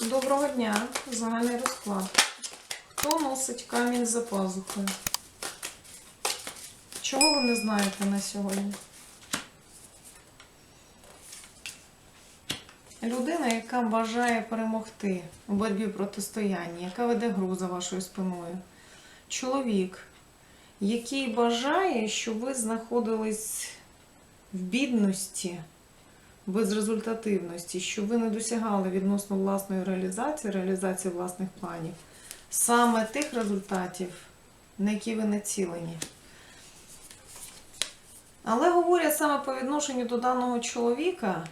Доброго дня, загальний розклад. Хто носить камінь за пазухою? Чого ви не знаєте на сьогодні? Людина, яка бажає перемогти у боротьбі протистояння, яка веде гру за вашою спиною. Чоловік, який бажає, щоб ви знаходились в бідності, безрезультативності, щоб ви не досягали відносно власної реалізації, реалізації власних планів, саме тих результатів, на які ви націлені. Але говорять саме по відношенню до даного чоловіка,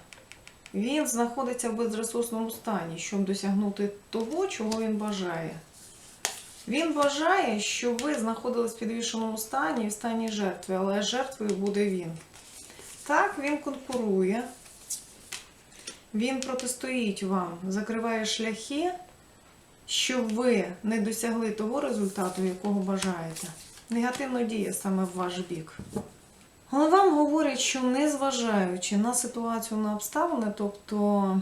він знаходиться в безресурсному стані, щоб досягнути того, чого він бажає. Він бажає, щоб ви знаходились в підвішеному стані, в стані жертви, але жертвою буде він. Так, він конкурує, він протистоїть вам, закриває шляхи, щоб ви не досягли того результату, якого бажаєте. Негативно діє саме в ваш бік. Але вам говорять, що незважаючи на ситуацію, на обставини, тобто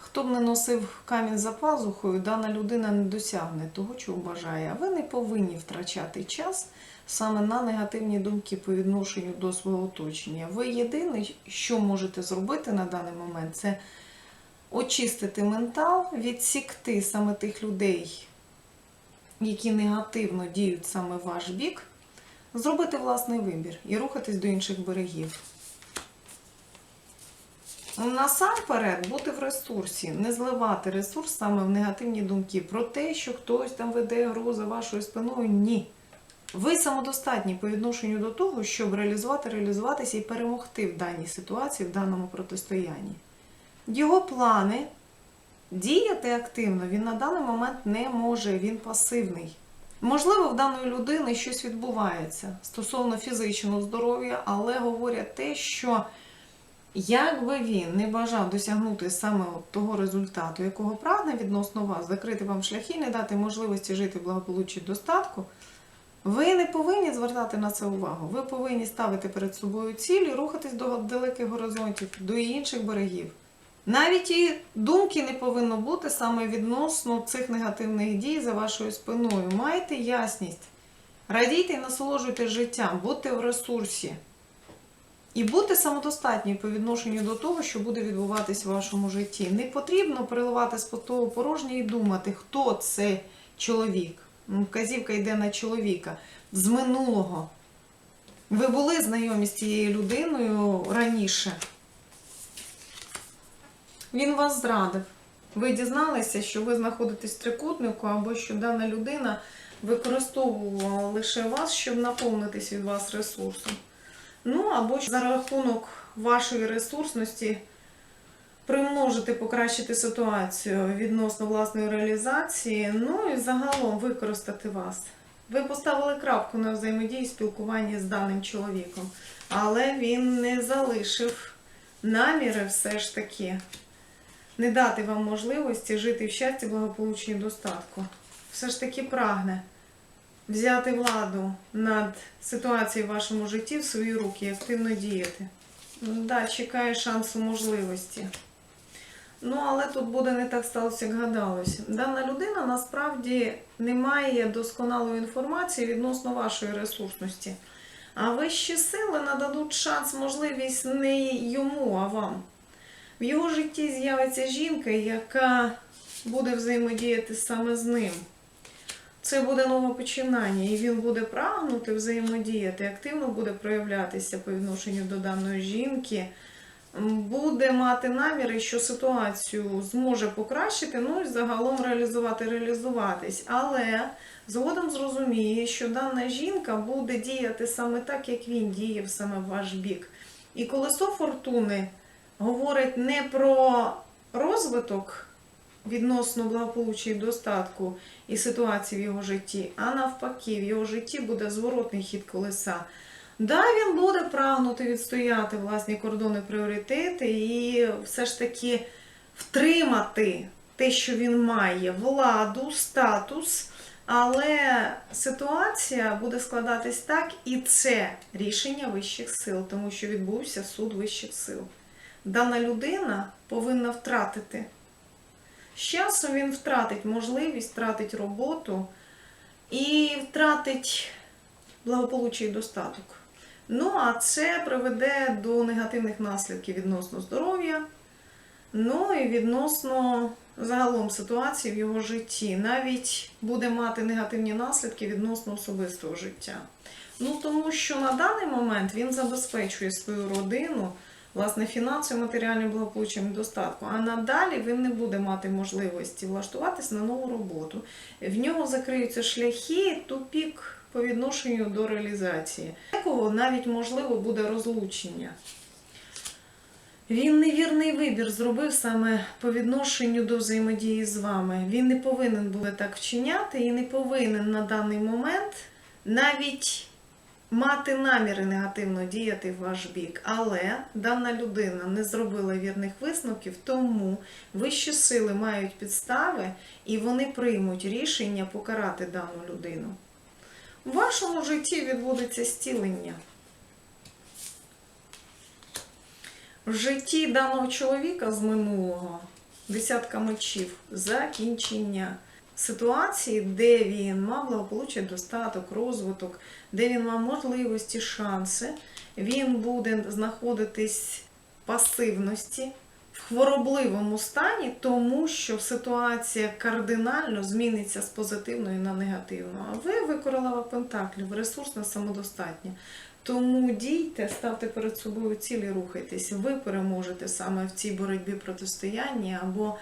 хто б не носив камінь за пазухою, дана людина не досягне того, чого бажає. Ви не повинні втрачати час саме на негативні думки по відношенню до свого оточення. Ви єдине, що можете зробити на даний момент, це очистити ментал, відсікти саме тих людей, які негативно діють саме ваш бік, зробити власний вибір і рухатись до інших берегів. Насамперед бути в ресурсі, не зливати ресурс саме в негативні думки про те, що хтось там веде гру за вашою спиною. Ні. Ви самодостатні по відношенню до того, щоб реалізувати, реалізуватися і перемогти в даній ситуації, в даному протистоянні. Його плани діяти активно він на даний момент не може, він пасивний. Можливо, в даної людини щось відбувається стосовно фізичного здоров'я, але говорять те, що як би він не бажав досягнути саме того результату, якого прагне відносно вас, закрити вам шляхи, не дати можливості жити в благополуччі достатку, ви не повинні звертати на це увагу. Ви повинні ставити перед собою цілі, рухатись до далеких горизонтів, до інших берегів. Навіть і думки не повинно бути саме відносно цих негативних дій за вашою спиною. Майте ясність, радійте і насолоджуйтесь життям, будьте в ресурсі. І бути самодостатньою по відношенню до того, що буде відбуватись в вашому житті. Не потрібно переливати з потову порожнє і думати, хто це чоловік. Ну, Вказівка йде на чоловіка з минулого. Ви були знайомі з цією людиною раніше. Він вас зрадив. Ви дізналися, що ви знаходитесь в трикутнику, або що дана людина використовувала лише вас, щоб наповнитись від вас ресурсом. Ну, або за рахунок вашої ресурсності примножити, покращити ситуацію відносно власної реалізації, ну і загалом використати вас. Ви поставили крапку на взаємодії спілкуванні з даним чоловіком, але він не залишив наміри все ж таки не дати вам можливості жити в щасті, благополуччі і достатку. Все ж таки прагне взяти владу над ситуацією в вашому житті в свої руки і активно діяти. Да, чекає шансу можливості. Ну, але тут буде не так сталося, як гадалося. Дана людина насправді не має досконалої інформації відносно вашої ресурсності. А вищі сили нададуть шанс, можливість не йому, а вам. В його житті з'явиться жінка, яка буде взаємодіяти саме з ним. Це буде нове починання, і він буде прагнути взаємодіяти, активно буде проявлятися по відношенню до даної жінки, буде мати наміри, що ситуацію зможе покращити, ну і загалом реалізувати, реалізуватись. Але згодом зрозуміє, що дана жінка буде діяти саме так, як він діяв саме в ваш бік. І колесо фортуни говорить не про розвиток відносно благополуччя і достатку і ситуації в його житті, а навпаки, в його житті буде зворотний хід колеса. Да, він буде прагнути відстояти власні кордони, пріоритети і все ж таки втримати те, що він має, владу, статус. Але ситуація буде складатись так, і це рішення вищих сил, тому що відбувся суд вищих сил. Дана людина повинна втратити З часом він втратить можливість, втратить роботу і втратить благополуччя і достаток. Ну, а це приведе до негативних наслідків відносно здоров'я, ну і відносно загалом ситуації в його житті. Навіть буде мати негативні наслідки відносно особистого життя. Ну, тому що на даний момент він забезпечує свою родину власне фінансовим, матеріальним благополуччям і достатком. А надалі він не буде мати можливості влаштуватись на нову роботу. В нього закриються шляхи, тупік по відношенню до реалізації. Якого навіть можливо буде розлучення. Він невірний вибір зробив саме по відношенню до взаємодії з вами. Він не повинен був так вчиняти і не повинен на даний момент навіть мати наміри негативно діяти в ваш бік. Але дана людина не зробила вірних висновків, тому вищі сили мають підстави і вони приймуть рішення покарати дану людину. У вашому житті відбудеться стілення. В житті даного чоловіка з минулого десятка мечів закінчення ситуації, де він мав благополуччя, достаток, розвиток, де він мав можливості, шанси, він буде знаходитись в пасивності, в хворобливому стані, тому що ситуація кардинально зміниться з позитивної на негативну. А ви, ви королева Пентаклів, ресурсна, самодостатня. Тому дійте, ставте перед собою цілі, рухайтесь. Ви переможете саме в цій боротьбі протистоянні, або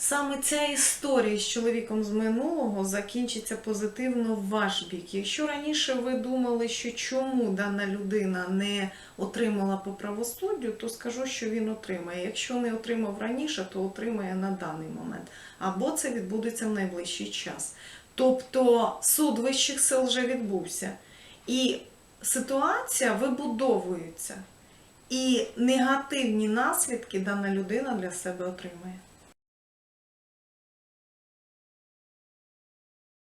саме ця історія з чоловіком з минулого закінчиться позитивно в ваш бік. Якщо раніше ви думали, що чому дана людина не отримала по правосуддю, то скажу, що він отримає. Якщо не отримав раніше, то отримає на даний момент. Або це відбудеться в найближчий час. Тобто суд вищих сил вже відбувся. І ситуація вибудовується. І негативні наслідки дана людина для себе отримає.